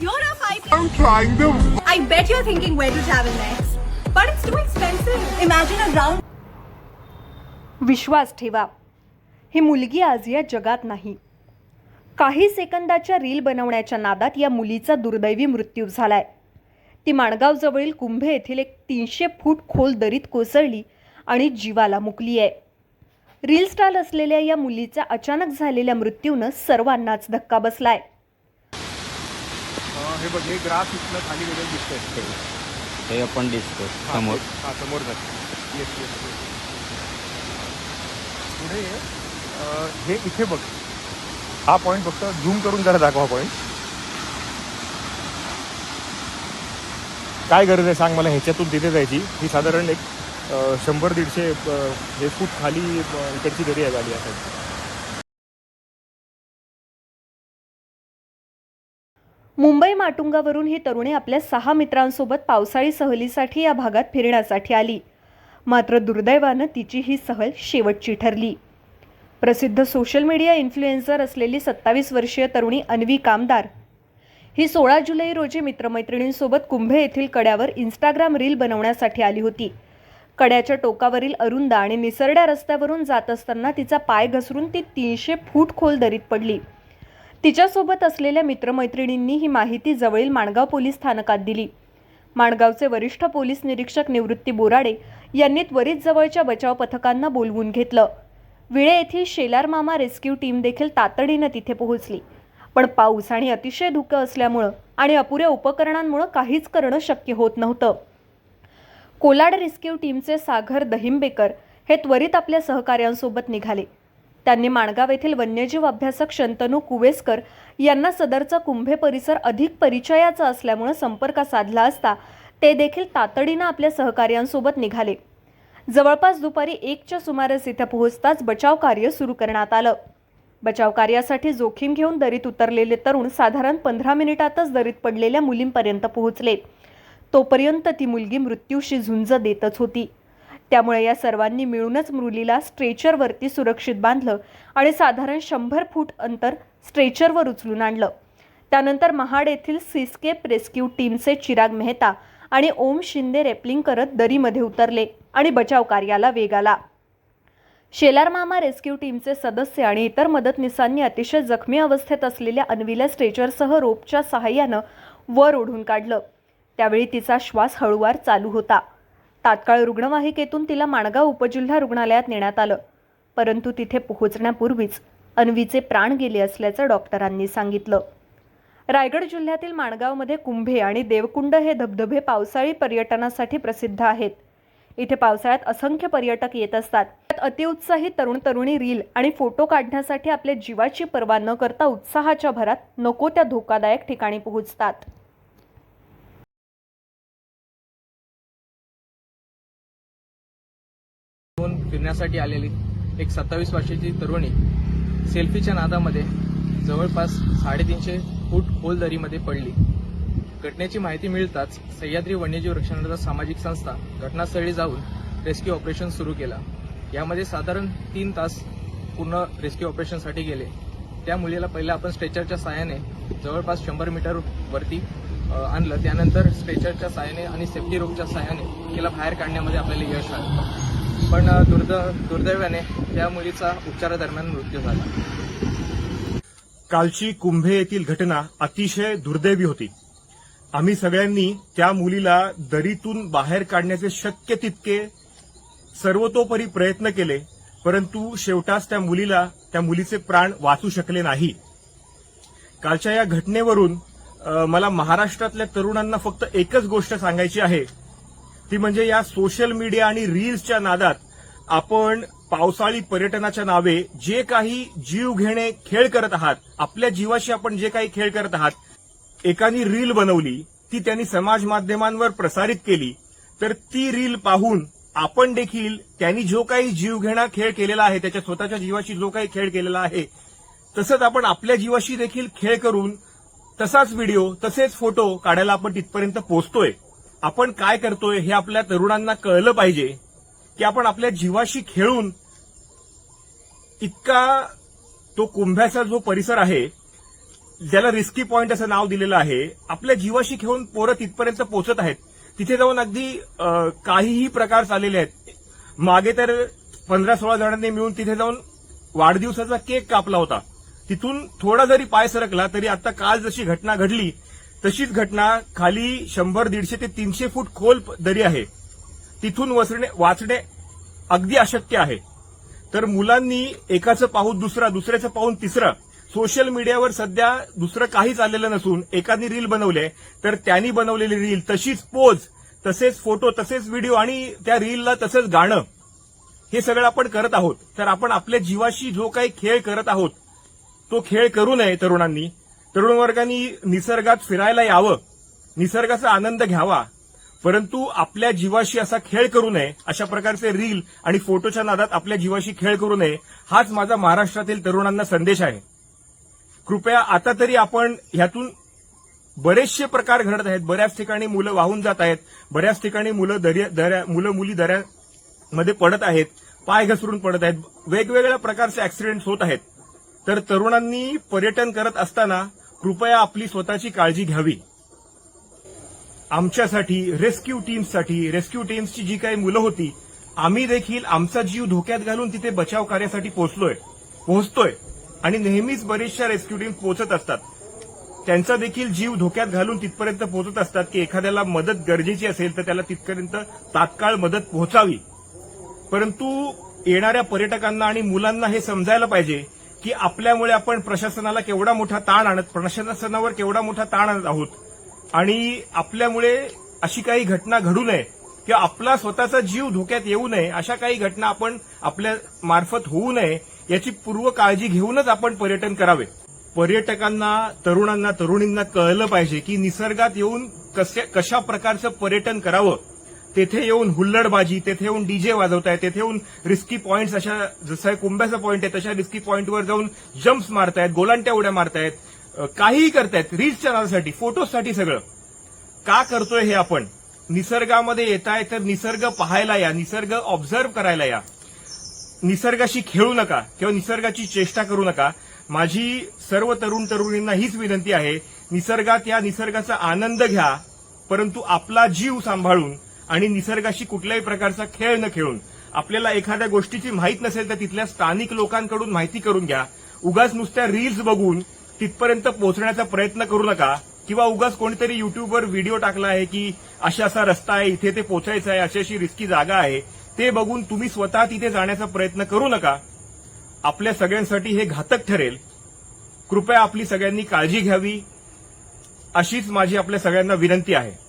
you're a five. I'm trying to. I bet you're thinking where to travel next. But it's too expensive. Imagine a round विश्वास ठेवा ही मुलगी आज या जगात नाही काही सेकंदाच्या रील बनवण्याच्या नादात या मुलीचा दुर्दैवी मृत्यू झालाय ती माणगावजवळील कुंभे येथील एक तीनशे फूट खोल दरीत कोसळली आणि जीवाला मुकली आहे रील स्टार असलेल्या या मुलीच्या अचानक झालेल्या मृत्यूनं सर्वांनाच धक्का बसलाय हे बघ हे ग्राफ इथनं खाली गेलेलं दिसतंय. हे आपण दिसतो हा, समोर. हा समोर जात येस येस पुढे अं, हे इथे बघ. हा पॉईंट फक्त झूम करून जरा दाखवा पॉईंट काय गरज आहे सांग मला ह्याच्यातून तिथे जायची? ही साधारण एक अं, शंभर दीडशे अं, हे फूट खाली अं, इकडची दरी आहे झाली आहे मुंबई माटुंगावरून ही तरुणी आपल्या सहा मित्रांसोबत पावसाळी सहलीसाठी या भागात फिरण्यासाठी आली. मात्र दुर्दैवानं तिची ही सहल शेवटची ठरली. प्रसिद्ध सोशल मीडिया इन्फ्लुएन्सर असलेली सत्तावीस वर्षीय तरुणी अन्वी कामदार. ही सोळा जुलै रोजी मित्रमैत्रिणींसोबत कुंभे येथील कड्यावर इंस्टाग्राम रील बनवण्यासाठी आली होती. कड्याच्या टोकावरील अरुंद आणि निसरड्या रस्त्यावरून जात असताना तिचा पाय घसरून ती तीनशे फूट खोल दरीत पडली. तिच्यासोबत असलेल्या मित्रमैत्रिणींनी ही माहिती जवळील माणगाव पोलीस स्थानकात दिली. माणगावचे वरिष्ठ पोलीस निरीक्षक निवृत्ती बोराडे यांनी त्वरित जवळच्या बचाव पथकांना बोलवून घेतलं. विळे येथील शेलार मामा रेस्क्यू टीम देखील तातडीनं तिथे पोहोचली. पण पाऊस आणि अतिशय धुकं असल्यामुळं आणि अपुऱ्या उपकरणांमुळं काहीच करणं शक्य होत नव्हतं. कोलाड रेस्क्यू टीमचे सागर दहिंबेकर हे त्वरित आपल्या सहकाऱ्यांसोबत निघाले. त्यांनी माणगाव येथील वन्यजीव अभ्यासक शंतनू कुवेसकर यांना सदरचा कुंभे परिसर अधिक परिचयाचा असल्यामुळे संपर्क साधला असता ते देखील तातडीनं आपल्या सहकार्यांसोबत निघाले. जवळपास दुपारी एकच्या सुमारास इथे पोहोचताच बचाव कार्य सुरू करण्यात आलं. बचाव कार्यासाठी जोखीम घेऊन दरीत उतरलेले तरुण साधारण पंधरा मिनिटातच दरीत पडलेल्या मुलींपर्यंत पोहोचले. तोपर्यंत ती मुलगी मृत्यूशी झुंज देतच होती. त्यामुळे या सर्वांनी मिळूनच मुरलीला स्ट्रेचरवरती सुरक्षित बांधलं आणि साधारण शंभर फूट अंतर स्ट्रेचरवर उचलून आणलं. त्यानंतर महाड येथील सीस्केप रेस्क्यू टीमचे चिराग मेहता आणि ओम शिंदे रेपलिंग करत दरीमध्ये उतरले आणि बचाव कार्याला वेग आला. शेलार मामा रेस्क्यू टीमचे सदस्य आणि इतर मदतनीसांनी अतिशय जखमी अवस्थेत असलेल्या अन्वीला स्ट्रेचरसह रोपच्या सहाय्यानं वर ओढून काढलं. त्यावेळी तिचा श्वास हळूवार चालू होता. तात्काळ रुग्णवाहिकेतून तिला माणगाव उपजिल्हा रुग्णालयात नेण्यात आलं. परंतु तिथे पोहोचण्यापूर्वीच अन्वीचे प्राण गेले असल्याचं डॉक्टरांनी सांगितलं. रायगड जिल्ह्यातील माणगावमध्ये कुंभे आणि देवकुंड हे धबधबे पावसाळी पर्यटनासाठी प्रसिद्ध आहेत. इथे पावसाळ्यात असंख्य पर्यटक येत असतात. त्यात अतिउत्साही तरुण तरुणी रील आणि फोटो काढण्यासाठी आपल्या जीवाची पर्वा न करता उत्साहाच्या भरात नको त्या धोकादायक ठिकाणी पोहोचतात. फिरण्यासाठी आलेली एक सत्तावीस वर्षाची तरुणी सेल्फीच्या नादामध्ये जवळपास साडेतीनशे फूट खोल दरीमध्ये पडली. घटनेची माहिती मिळताच सह्याद्री वन्यजीव रक्षणाचा सामाजिक संस्था घटनास्थळी जाऊन रेस्क्यू ऑपरेशन सुरू केला. यामध्ये साधारण तीन तास पूर्ण रेस्क्यू ऑपरेशनसाठी गेले. त्या मुलीला पहिला आपण स्ट्रेचरच्या साहाय्याने जवळपास शंभर मीटर वरती आणलं. त्यानंतर स्ट्रेचरच्या साहाय्याने आणि सेफ्टी रोपच्या साहाय्याने तिला बाहेर काढण्यामध्ये आपल्याला यश आलं. पण दुर्द दुर्दैवाने त्या मुलीचा उपचारादरम्यान मृत्यू झाला. कालची कुंभे येथील घटना अतिशय दुर्दैवी होती. आम्ही सगळ्यांनी त्या मुलीला दरीतून बाहेर काढण्याचे शक्य तितके सर्वतोपरी प्रयत्न केले परंतु शेवटास त्या मुलीला त्या मुलीचे प्राण वाचू शकले नाही. कालच्या या घटनेवरून मला महाराष्ट्रातल्या तरुणांना फक्त एकच गोष्ट सांगायची आहे. ती म्हणजे या सोशल मीडिया आणि रील्सच्या नादात आपण पावसाळी पर्यटनाच्या नावे जे काही जीव घेणे खेळ करत आहात आपल्या जीवाशी आपण जे काही खेळ करत आहात एकानी रील बनवली ती त्यांनी समाज माध्यमांवर प्रसारित केली तर ती रील पाहून आपण देखील त्यांनी जो काही जीवघेणा खेळ केलेला आहे त्याच्या स्वतःच्या जीवाशी जो काही खेळ केलेला आहे तसंच आपण आपल्या जीवाशी देखील खेळ करून तसाच व्हिडिओ तसेच फोटो काढायला आपण तिथपर्यंत पोहोचतोय आपण काय करतोय हे आपल्या तरुणांना कळलं पाहिजे. की आपण आपल्या जीवाशी खेळून इतका तो कुंभ्याचा जो परिसर आहे ज्याला रिस्की पॉईंट असं नाव दिलेलं आहे आपल्या जीवाशी खेळून पोरं तिथपर्यंत पोहोचत आहेत. तिथे जाऊन अगदी काहीही प्रकार चाललेले आहेत. मागे तर पंधरा सोळा जणांनी मिळून तिथे जाऊन वाढदिवसाचा केक कापला होता. तिथून थोडा जरी पाय सरकला तरी आता काल जशी घटना घडली तशीच घटना खाली शंभर दीडशे ते तीनशे फूट खोल दरी आहे. तिथून वसणे वाचणे अगदी अशक्य आहे. तर मुलांनी एकाचं पाहून दुसरा दुसऱ्याचं पाहून तिसरं. सोशल मीडियावर सध्या दुसरं काहीच आलेलं नसून एकानी रील बनवले तर त्यांनी बनवलेली रील तशीच पोज तसेच फोटो तसेच व्हिडिओ आणि त्या रीलला तसंच गाणं. हे सगळं आपण करत आहोत. तर आपण आपल्या जीवाशी जो काही खेळ करत आहोत तो खेळ करू नये तरुणांनी. तरुण वर्गांनी निसर्गात फिरायला यावं. निसर्गाचा आनंद घ्यावा. परंतु आपल्या जीवाशी असा खेळ करू नये अशा प्रकारचे रील आणि फोटोच्या नादात आपल्या जीवाशी खेळ करू नये हाच माझा महाराष्ट्रातील तरुणांना संदेश आहे. कृपया आता तरी आपण ह्यातून बरेचसे प्रकार घडत आहेत. बऱ्याच ठिकाणी मुलं वाहून जात आहेत. बऱ्याच ठिकाणी मुलं दर्या दऱ्या मुलं मुली दऱ्यामध्ये पडत आहेत. पाय घसरून पडत आहेत. वेगवेगळ्या प्रकारचे ऍक्सिडेंट होत आहेत. तर तरुणांनी पर्यटन करत असताना कृपया आपली स्वतःची काळजी घ्यावी. आमच्यासाठी रेस्क्यू टीम्ससाठी रेस्क्यू टीम्सची जी काही मुलं होती आम्ही देखील आमचा जीव धोक्यात घालून तिथे बचाव कार्यासाठी पोहोचलोय. पोहोचतोय. आणि नेहमीच बरेचशा रेस्क्यू टीम पोहोचत असतात. त्यांचा देखील जीव धोक्यात घालून तिथपर्यंत पोहोचत असतात की एखाद्याला मदत गरजेची असेल तर त्याला तिथपर्यंत तात्काळ मदत पोहोचावी. परंतु येणाऱ्या पर्यटकांना आणि मुलांना हे समजायला पाहिजे की आपल्यामुळे आपण प्रशासनाला केवढा मोठा ताण आणत प्रशासनावर केवढा मोठा ताण आणत आहोत. आणि आपल्यामुळे अशी काही घटना घडू नये किंवा आपला स्वतःचा जीव धोक्यात येऊ नये अशा काही घटना आपण आपल्या मार्फत होऊ नये याची पूर्व काळजी घेऊनच आपण पर्यटन करावे. पर्यटकांना तरुणांना तरुणींना कळलं पाहिजे की निसर्गात येऊन कसे कशा प्रकारचं पर्यटन करावं. तेथे येऊन हुल्लडबाजी तेथे येऊन डीजे वाजवताय तेथे येऊन रिस्की पॉईंट्स अशा जसं कुंभ्याचा पॉईंट आहे तशा रिस्की पॉईंटवर जाऊन जम्प्स मारतायत गोलांट्या उड्या मारतायत. काहीही करतायत. रील्सच्या नादासाठी फोटोसाठी सगळं. का करतोय हे आपण? निसर्गामध्ये येताय तर निसर्ग पाहायला या निसर्ग ऑब्झर्व्ह करायला या. निसर्गाशी खेळू नका किंवा निसर्गाची चेष्टा करू नका. माझी सर्व तरुण तरुणींना हीच विनंती आहे निसर्गात या निसर्गाचा आनंद घ्या परंतु आपला जीव सांभाळून आणि निसर्गाशी कुठल्याही प्रकारचा खेळ न खेळून. आपल्याला एखाद्या गोष्टीची माहीत नसेल तर तिथल्या स्थानिक लोकांकडून माहिती करून घ्या. उगाच नुसत्या रील्स बघून तिथपर्यंत पोहोचण्याचा प्रयत्न करू नका. किंवा उगाच कोणीतरी युट्यूबवर व्हिडिओ टाकला आहे की अशा असा रस्ता आहे इथे ते पोचायचं आहे अशी अशी रिस्की जागा आहे. ते बघून तुम्ही स्वतः तिथे जाण्याचा प्रयत्न करू नका. आपल्या सगळ्यांसाठी हे घातक ठरेल. कृपया आपली सगळ्यांनी काळजी घ्यावी. अशीच माझी आपल्या सगळ्यांना विनंती आहे.